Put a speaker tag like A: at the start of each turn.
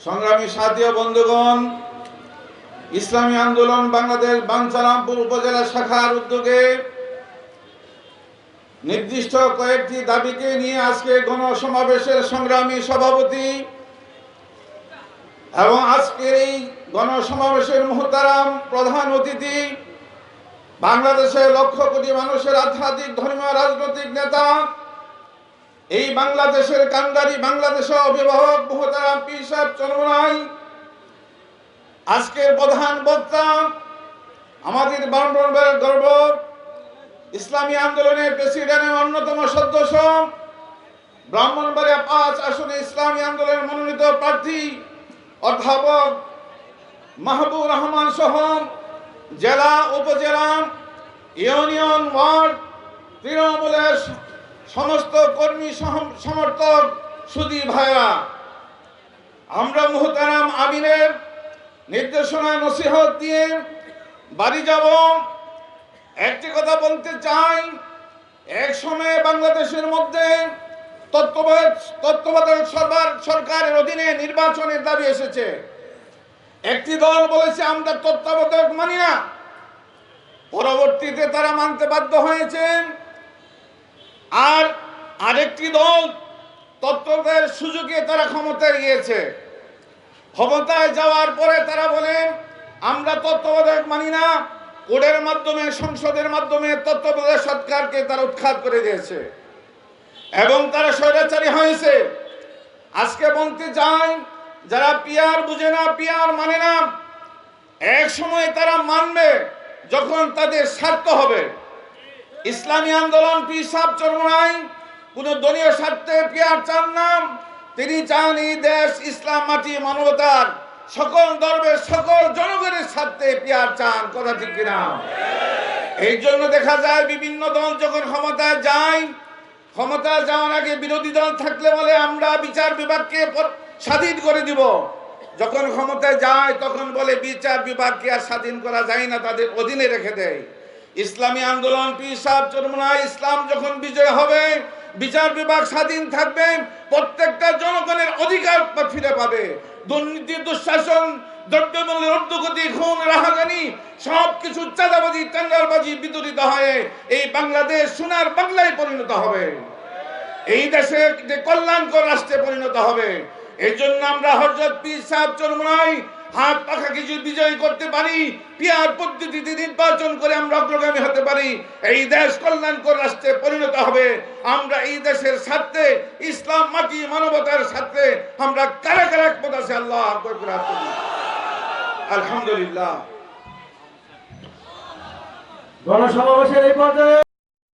A: সংগ্রামী সাথী বন্ধুগণ, ইসলামী আন্দোলন বাংলাদেশ উপজেলা শাখার উদ্যোগে নির্দিষ্ট কয়েকটি দাবিকে নিয়ে আজকে গণসমাবেশের সংগ্রামী সভাপতি এবং আজকের এই গণসমাবেশের মহতারাম প্রধান অতিথি বাংলাদেশের লক্ষ কোটি মানুষের আধ্যাত্মিক, ধর্মীয়, রাজনৈতিক নেতা, এই বাংলাদেশের কান্ডারি বাংলাদেশের অভিভাবক মুহতারাম পীর সাহেব চন্দ্রনাই আজকের প্রধান বক্তা আমাদের বাউন্ডার গর্ব, ইসলামী আন্দোলনের প্রেসিডেন্টের অন্যতম সদস্য, ব্রাহ্মণবাড়িয়া পাঁচ আসনে ইসলামী আন্দোলনের মনোনীত প্রার্থী, অধ্যাপক মাহবুব রহমান সহ জেলা, উপজেলা, ইউনিয়ন, ওয়ার্ড, তৃণমূলের সমস্ত কর্মী সম- সমর্থক, সুদী ভাইরা, আমরা মুহতারাম আমিনের নির্দেশনা নসিহত দিয়ে বাড়ি যাব। একটি কথা বলতে চাই, এক সময়ে বাংলাদেশের মধ্যে তত্ত্বাবধায়ক সরকার সরকারের অধীনে নির্বাচনের দাবি এসেছে। একটি দল বলেছে, আমরা তত্ত্বাবধায়ক মানি না। পরবর্তীতে তারা মানতে বাধ্য হয়েছেন। আর আরেকটি দল তত্ত্বাবধায়ের সুযোগে তারা ক্ষমতায় গিয়েছে ক্ষমতায় যাওয়ার পরে তারা বলেন, আমরা তত্ত্বাবধায়ক মানি না, কোডের মাধ্যমে, সংসদের মাধ্যমে তত্ত্বাবধায়ক সরকারকে তারা উৎখাত করে দিয়েছে। এবং তারা স্বৈরাচারী হয়েছে। আজকে বলতে চাই যারা পিয়ার বুঝে না, পিয়ার মানে না, এক সময় তারা মানবে যখন তাদের স্বার্থ হবে। ইসলামী আন্দোলন পিসাব চরমাই কোন দলীয় স্বার্থে পিয়ার চান না, তিনি চান এই দেশ, ইসলাম, মাটি, মানবতার সকল ধর্মের সকল জনগণের স্বার্থে পিয়ার চান, কথা ঠিক কিনা? এই জন্য দেখা যায় বিভিন্ন দল যখন ক্ষমতায় যায় ক্ষমতা যাওয়ার আগে বিরোধী দল থাকলে বলে, আমরা বিচার বিভাগকে স্বাধীন করে দিব। যখন ক্ষমতায় যায়, তখন বলে, বিচার বিভাগকে আর স্বাধীন করা যায় না, তাদের অধীনে রেখে দেয়। ইসলামী আন্দোলন, পিসাব চরমনা ইসলাম যখন বিজয় হবে, বিচার বিভাগ স্বাধীন থাকবে, প্রত্যেকটা জনগণের অধিকার ফিরে পাবে। দুর্নীতি, দুঃশাসন, দ্রব্যমূল্যের ঊর্ধ্বগতি, খুন, রাহাজানি সব কিছু চাঁদাবাজি, টেন্ডারবাজি বিতরিত হয়ে এই বাংলাদেশ সোনার বাংলায় পরিণত হবে। এই দেশে যে কল্যাণকর রাষ্ট্রে পরিণত হবে এই জন্য আমরা হরজত পীর সাহেব চরমনাই হাত পাখা কিছু বিজয় করতে পারি, পিয়ার পদ্ধতিতে নির্বাচন করে আমরা অগ্রগামী হতে পারি। এই দেশ কল্যাণকর রাষ্ট্রে পরিণত হবে। আমরা এই দেশের স্বার্থে, ইসলাম মাটি মানবতার স্বার্থে আমরা কারা কারা একমত আছে আল্লাহ। আলহামদুলিল্লাহ।
B: গণসমাবেশের এই পর্যায়ে